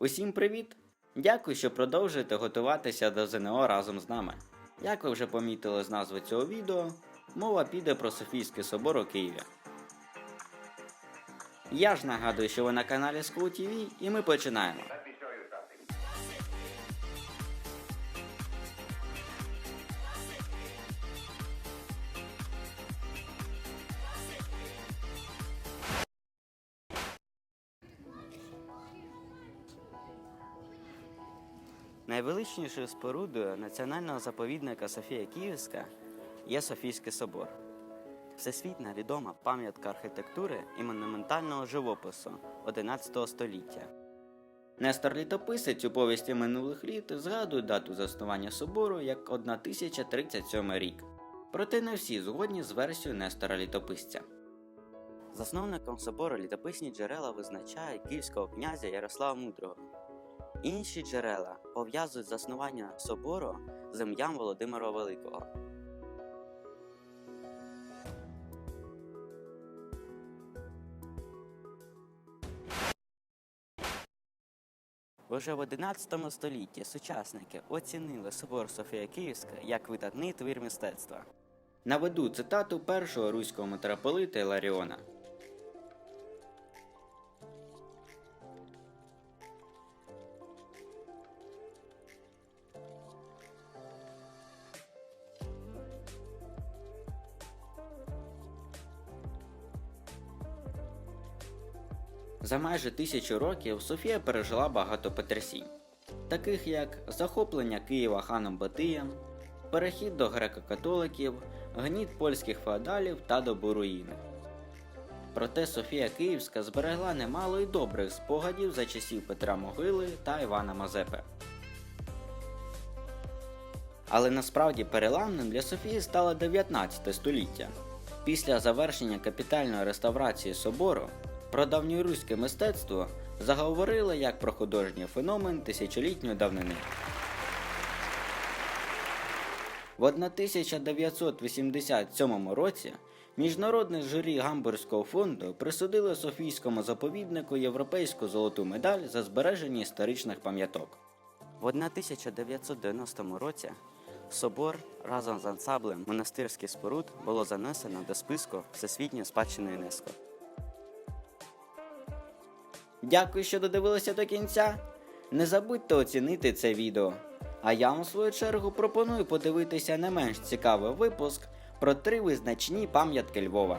Усім привіт! Дякую, що продовжуєте готуватися до ЗНО разом з нами. Як ви вже помітили з назви цього відео, мова піде про Софійський собор у Києві. Я ж нагадую, що ви на каналі School TV і ми починаємо. Найвеличнішою спорудою національного заповідника Софія Київська є Софійський собор. Всесвітня відома пам'ятка архітектури і монументального живопису XI століття. Нестор Літописець у повісті минулих літ згадує дату заснування собору як 1037 рік. Проте не всі згодні з версією Нестора Літописця. Засновником собору літописні джерела визначають київського князя Ярослава Мудрого. Інші джерела пов'язують заснування собору з ім'ям Володимира Великого. Уже в XI столітті сучасники оцінили собор Софія Київська як видатний твір мистецтва. Наведу цитату першого руського митрополита Іларіона. За майже тисячу років Софія пережила багато потрясінь, таких як захоплення Києва ханом Батиєм, перехід до греко-католиків, гніт польських феодалів та добу руїни. Проте Софія Київська зберегла немало й добрих спогадів за часів Петра Могили та Івана Мазепи. Але насправді переламним для Софії стало 19 століття. Після завершення капітальної реставрації собору про давньоруське мистецтво заговорили як про художній феномен тисячолітньої давнини. В 1987 році міжнародне журі Гамбурзького фонду присудило Софійському заповіднику європейську золоту медаль за збереження історичних пам'яток. В 1990 році собор разом з ансамблем монастирських споруд було занесено до списку Всесвітньої спадщини ЮНЕСКО. Дякую, що додивилися до кінця. Не забудьте оцінити це відео. А я вам в свою чергу пропоную подивитися не менш цікавий випуск про три визначні пам'ятки Львова.